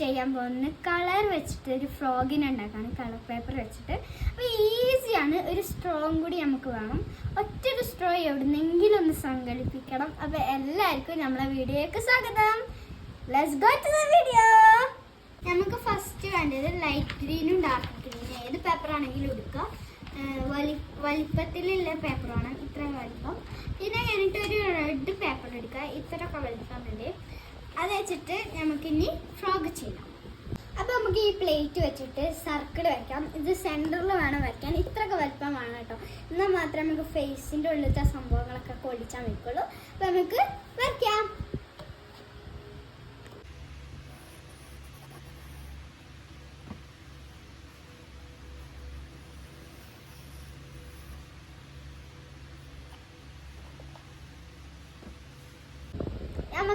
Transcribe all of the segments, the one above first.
ചെയ്യാൻ പോകുന്നത് കളർ വെച്ചിട്ട് ഒരു ഫ്രോഗിനെ ഉണ്ടാക്കാണ് കളർ പേപ്പർ വെച്ചിട്ട്. അപ്പോൾ ഈസിയാണ് ഒരു സ്ട്രോയും കൂടി നമുക്ക് വേണം. ഒറ്റൊരു സ്ട്രോ എവിടുന്നെങ്കിലും ഒന്ന് സങ്കല്പിക്കണം അപ്പോൾ എല്ലാവർക്കും നമ്മളെ വീഡിയോയ്ക്ക് സ്വാഗതം. Let's go to the video നമുക്ക് ഫസ്റ്റ് വേണ്ടത് ലൈറ്റ് ഗ്രീനും ഡാർക്ക് ഗ്രീനും ഏത് പേപ്പർ ആണെങ്കിലും എടുക്കുക വലി വലിപ്പത്തിലുള്ള പേപ്പറാണ് ഇത്ര വലിപ്പം. പിന്നെ കഴിഞ്ഞിട്ട് ഒരു റെഡ് പേപ്പർ എടുക്കുക ഇത്ര വലിപ്പമുണ്ട് അത് വെച്ചിട്ട് നമുക്കിനി ഫ്രോഗ് ചെയ്യാം. അപ്പോൾ നമുക്ക് ഈ പ്ലേറ്റ് വെച്ചിട്ട് സർക്കിൾ വെക്കാം ഇത് സെന്ററിൽ വേണം വെക്കാൻ ഇത്രയൊക്കെ വലിപ്പം വേണം കേട്ടോ. എന്നാൽ മാത്രമേ നമുക്ക് ഫേസിന്റെ ഉള്ളിലത്തെ സംഭവങ്ങളൊക്കെ കൊള്ളിച്ചാൽ നിൽക്കുള്ളൂ അപ്പോൾ നമുക്ക്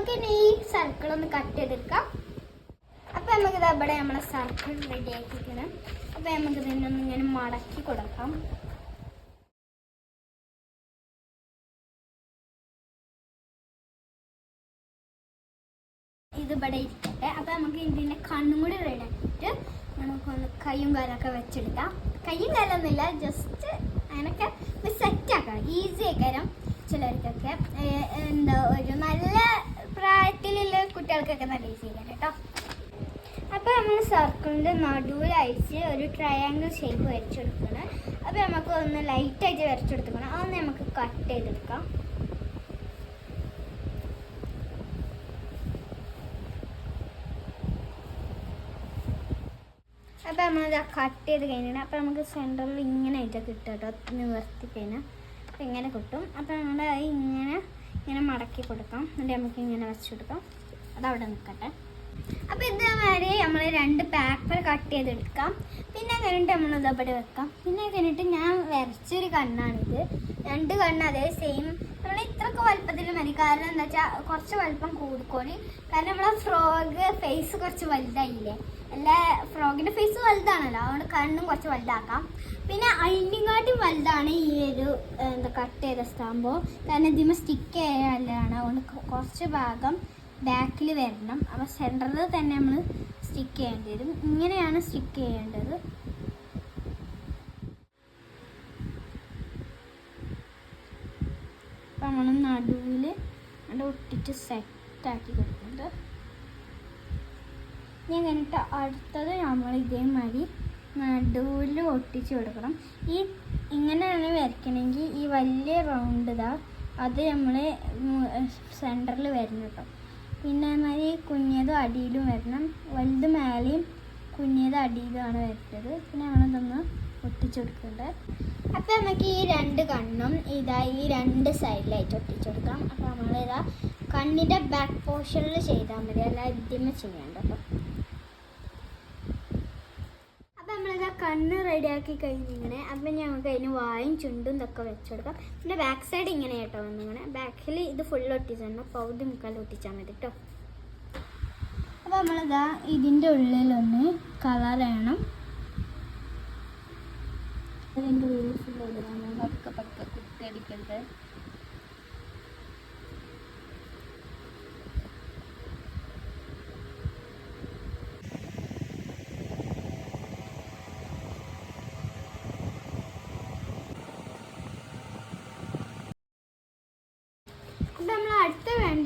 നമുക്കിനി ഈ സർക്കിൾ ഒന്ന് കട്ട് ചെയ്തെടുക്കാം. അപ്പം നമുക്ക് ഇത് ഇവിടെ നമ്മളെ സർക്കിൾ റെഡി ആക്കിക്കണം അപ്പം നമുക്ക് ഇതിനെ ഒന്ന് ഇങ്ങനെ മടക്കി കൊടുക്കാം. ഇത് ഇവിടെ ഇരിക്കട്ടെ. അപ്പം നമുക്ക് ഇതിന്റെ കണ്ണും കൂടി റെഡി ആക്കിയിട്ട് നമുക്കൊന്ന് കൈയും കാലൊക്കെ വെച്ചെടുക്കാം. കയ്യും കാലൊന്നുമില്ല ജസ്റ്റ് അതിനൊക്കെ സെറ്റ് ആക്കാം ഈസി ആക്കാരം ചിലർക്കൊക്കെ ഏഹ് എന്താ ഒരു നല്ല പ്രായത്തിലുള്ള കുട്ടികൾക്കൊക്കെ നല്ല ആക്കാം കേട്ടോ. അപ്പോൾ നമ്മൾ സർക്കിളിന്റെ നടുവിലയച്ച് ഒരു ട്രയാങ്കിൾ ഷേപ്പ് വരച്ചെടുക്കണം അപ്പോൾ നമുക്ക് ഒന്ന് ലൈറ്റ് ലൈറ്റായിട്ട് വരച്ചെടുക്കണം അതൊന്ന് നമുക്ക് കട്ട് ചെയ്തെടുക്കാം. അപ്പോൾ നമ്മളിത് കട്ട് ചെയ്ത് കഴിഞ്ഞാൽ അപ്പോൾ നമുക്ക് സെന്ററിൽ ഇങ്ങനെ ആയിട്ട് കിട്ടും കേട്ടോ. നിവർത്തി കഴിഞ്ഞാൽ അപ്പോൾ ഇങ്ങനെ കിട്ടും. അപ്പോൾ നമ്മൾ ഇങ്ങനെ ഇങ്ങനെ മടക്കി കൊടുക്കാം. എന്നിട്ട് നമുക്ക് ഇങ്ങനെ വെച്ചെടുക്കാം അതവിടെ നിൽക്കട്ടെ അപ്പോൾ ഇത് വരെ നമ്മൾ രണ്ട് പേപ്പർ കട്ട് ചെയ്തെടുക്കാം. പിന്നെ കഴിഞ്ഞിട്ട് നമ്മൾ ഇതവിടെ വെക്കാം. പിന്നെ കഴിഞ്ഞിട്ട് ഞാൻ വരച്ചൊരു കണ്ണാണിത്. രണ്ട് കണ്ണ് അതേ സെയിം നമ്മൾ ഇത്രക്ക് വലുപ്പത്തിൽ മതി. കാരണം എന്താ വെച്ചാൽ കുറച്ച് വലുപ്പം കൂടിക്കോളി. കാരണം നമ്മളെ ഫ്രോഗ് ഫേസ് കുറച്ച് വലുതായില്ലേ? എല്ലാ ഫ്രോഗിന്റെ ഫേസ് വലുതാണല്ലോ. അതുകൊണ്ട് കണ്ണും കുറച്ച് വലുതാക്കാം. പിന്നെ അയിനെക്കാട്ടും വലുതാണ് ഈ ഒരു എന്താ കട്ട് ചെയ്ത സ്റ്റാമ്പോ കാരണം ഇതിമ സ്റ്റിക്ക് ചെയ്യാനാണ് അതുകൊണ്ട് കുറച്ച് ഭാഗം ബാക്കിൽ വരണം. അപ്പോൾ സെന്ററിൽ തന്നെ നമ്മൾ സ്റ്റിക്ക് ചെയ്യേണ്ടി വരും. ഇങ്ങനെയാണ് സ്റ്റിക്ക് ചെയ്യേണ്ടത്. അപ്പം നമ്മൾ നടുവിൽ അവിടെ ഒട്ടിച്ച് സെറ്റാക്കി കൊടുക്കുന്നുണ്ട്. ഞാൻ കഴിഞ്ഞിട്ട് അടുത്തത് നമ്മൾ ഇതേമാതിരി നടുവിൽ ഒട്ടിച്ച് കൊടുക്കണം. ഈ ഇങ്ങനെയാണ് വരയ്ക്കണമെങ്കിൽ ഈ വലിയ റൗണ്ട് ഇതാ അത് നമ്മൾ സെന്ററിൽ കേട്ടോ പിന്നെ മാതിരി കുഞ്ഞതും അടിയിലും വരണം. വലുത് മേലെയും കുഞ്ഞത് അടിയിലുമാണ് വരുന്നത്. പിന്നെ നമ്മളിതൊന്ന് ഒട്ടിച്ചു കൊടുക്കുന്നുണ്ട് അപ്പോൾ നമുക്ക് ഈ രണ്ട് കണ്ണും ഇതാ ഈ രണ്ട് സൈഡിലായിട്ട് ഒട്ടിച്ചു കൊടുക്കാം അപ്പോൾ നമ്മളിതാ കണ്ണിന്റെ ബാക്ക് പോർഷനിൽ ചെയ്താൽ മതി. അല്ല ഇതിമ ചെയ്യണ്ട കേട്ടോ അപ്പം നമ്മളിതാ കണ്ണ് ആക്കി കഴിഞ്ഞിങ്ങനെ അപ്പം ഞങ്ങൾക്ക് അതിന് വായും ചുണ്ടും ഇതൊക്കെ വെച്ചെടുക്കാം പിന്നെ ബാക്ക് സൈഡ് ഇങ്ങനെ കേട്ടോ വന്നിങ്ങനെ. ബാക്കിൽ ഇത് ഫുൾ ഒട്ടിച്ചിട്ടുണ്ട് പൗതി മുക്കാൽ ഒട്ടിച്ചാൽ മതി കേട്ടോ അപ്പോൾ നമ്മളിതാ ഇതിന്റെ ഉള്ളിലൊന്ന് കളർ വേണം അതിന്റെ ഉള്ളിൽ ഇടണം. പക്ക പക്ക കുത്തിയടിക്കരുത് അപ്പം നമ്മൾ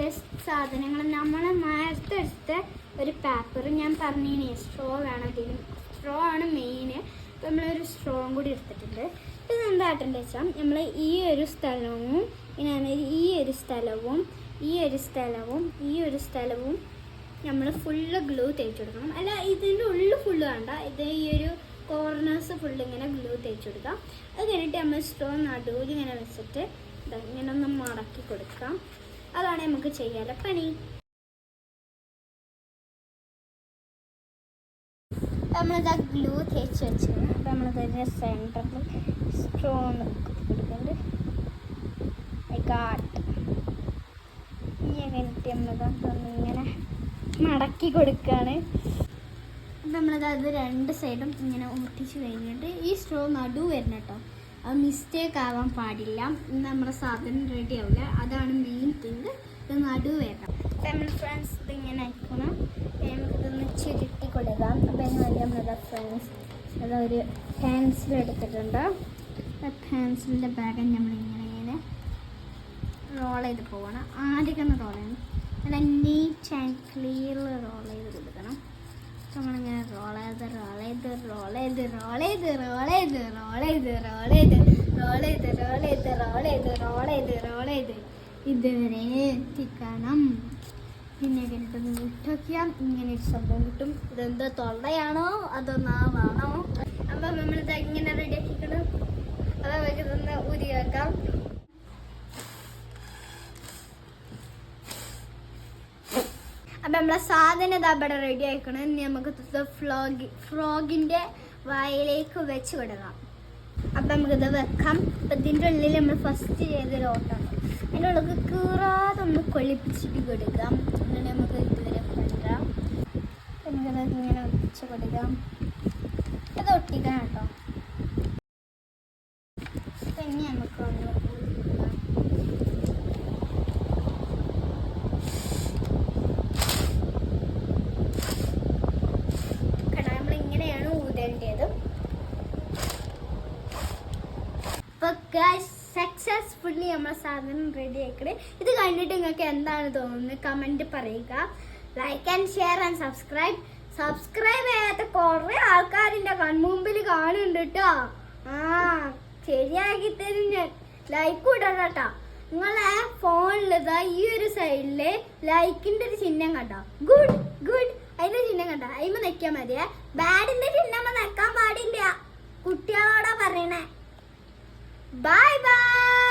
അടുത്ത സാധനങ്ങൾ നമ്മൾ നേരത്തെ ഒരു പേപ്പർ ഞാൻ പറഞ്ഞിനി സ്ട്രോ വേണം അതിന് സ്ട്രോ ആണ് മെയിൻ അപ്പം നമ്മളൊരു സ്ട്രോയും കൂടി എടുത്തിട്ടുണ്ട്. ഇത് എന്തായിട്ടെന്ന് വെച്ചാൽ നമ്മൾ ഈ ഒരു സ്ഥലവും പിന്നെ ഈ ഒരു സ്ഥലവും ഈ ഒരു സ്ഥലവും ഈ ഒരു സ്ഥലവും നമ്മൾ ഫുള്ള് ഗ്ലൂ തേച്ച് കൊടുക്കണം. അല്ല ഇതിന്റെ ഉള്ളിൽ ഫുള്ള് വേണ്ട. ഇത് ഈ ഒരു കോർണേഴ്സ് ഫുള്ള് ഇങ്ങനെ ഗ്ലൂ തേച്ച് കൊടുക്കാം. അത് കഴിഞ്ഞിട്ട് നമ്മൾ സ്ട്രോ നടുവിൽ ഇങ്ങനെ വെച്ചിട്ട് ഇങ്ങനെ ഒന്ന് മടക്കി കൊടുക്കാം. അതാണ് നമുക്ക് ചെയ്യാനുള്ള പണി. നമ്മളിതാ ഗ്ലൂ തേച്ച് വെച്ചിരുന്നു അപ്പം നമ്മളിതിന്റെ സെന്ററിൽ സ്ട്രോ കൊടുക്കുന്നുണ്ട് കാട്ട് നമ്മളിതാ ഒന്ന് ഇങ്ങനെ മടക്കി കൊടുക്കുകയാണ് അപ്പം നമ്മളിത് അത് രണ്ട് സൈഡും ഇങ്ങനെ ഒട്ടിച്ച് കഴിഞ്ഞിട്ട് ഈ സ്ട്രോ നടു കേട്ടോ അത് മിസ്റ്റേക്ക് ആവാൻ പാടില്ല. നമ്മുടെ സാധനം റെഡി ആവില്ല അതാണ് മെയിൻ തിങ് ഇത് നടുവേണം ഫാമിലി ഫ്രണ്ട്സ് ഇത് ഇങ്ങനെ ആക്കണം നമുക്കിതൊന്ന് ചുരുട്ടി കൊടുക്കാം. അപ്പം വേണ്ടി നമ്മുടെ ഫ്രണ്ട്സ് അതൊരു പെൻസിൽ എടുത്തിട്ടുണ്ട്. പെൻസിലിന്റെ ബാഗ് നമ്മളിങ്ങനെ ഇങ്ങനെ റോൾ ചെയ്ത് പോകണം ഒന്ന് റോൾ ചെയ്യണം നല്ല നീറ്റ് ആൻഡ് ക്ലിയർ റോൾ ചെയ്ത് കൊടുക്കണം. നമ്മളിങ്ങനെ റോൾ ചെയ്ത് റോൾ ചെയ്ത് റോൾ ചെയ്ത് റോൾ ചെയ്ത് റോൾ ചെയ്ത് റോൾ ചെയ്ത് റോൾ ചെയ്ത് റോൾ ചെയ്ത് റോൾ ചെയ്ത് റോൾ ചെയ്ത് റോൾ ചെയ്ത് റോൾ ചെയ്ത് ഇതുവരെ എത്തിക്കണം പിന്നെ കിട്ടുന്ന വിട്ടൊക്കെയാൽ ഇങ്ങനെ ഒരു സംഭവം കിട്ടും ഇതെന്തോ തൊള്ളയാണോ അതോ നാവാണോ അപ്പം നമ്മളിത് ഇങ്ങനെ റെഡി ആക്കിക്കണം അതൊക്കെ നമുക്ക് ഊരി വെക്കാം അപ്പം നമ്മളെ സാധനം ഇവിടെ റെഡി ആക്കണം ഇനി നമുക്ക് ഇത് ഫ്ലോഗ് ഫ്രോഗിന്റെ വായിലേക്ക് വെച്ച് വിടണം. അപ്പം നമുക്കിത് വെക്കാം. അപ്പം ഇതിന്റെ ഉള്ളിൽ നമ്മൾ ഫസ്റ്റ് ചെയ്തൊരു ഓട്ടമാണ് അതിന്റെ ഉള്ളിൽ കീറാതെ ഒന്ന് കൊള്ളിപ്പിച്ചിട്ട് കൊടുക്കാം എന്നിട്ട് നമുക്ക് ഇതുവരെ കൊണ്ടുവരാം നമുക്കത് ഇങ്ങനെ വെച്ച് കൊടുക്കാം ഇത് ഒട്ടിക്കണം കേട്ടോ പിന്നെ നമുക്ക് ഒന്ന് ഊരിക്കാം. കാരണം നമ്മൾ ഇങ്ങനെയാണ് ഊതേണ്ടത് സക്സസ്ഫുള്ളി നമ്മൾ സാധനം റെഡി ആക്കണേ. ഇത് കണ്ടിട്ട് നിങ്ങൾക്ക് എന്താണ് തോന്നുന്നത്? കമന്റ് പറയുക. Like and share and subscribe subscribe ചെയ്യാത്ത കുറേ ആൾക്കാരിന്റെ കൺമുമ്പിൽ കാണുന്നുണ്ട് കേട്ടോ ആ ശരിയാക്കി തരും ഞാൻ. ലൈക്ക് ഇടണം കേട്ടോ നിങ്ങളെ ഫോണിലിതാ ഈ ഒരു സൈഡിൽ ലൈക്കിന്റെ ഒരു ചിഹ്നം കണ്ടോ? ഗുഡ് ഗുഡ് അതിന്റെ ചിഹ്നം കണ്ടോ? അതിമ്മ നിൽക്കാൻ മതിയേ. ബാഡിന്റെ ചിഹ്നം നിൽക്കാൻ പാടില്ല. കുട്ടികളോടാ പറയണേ. Bye bye.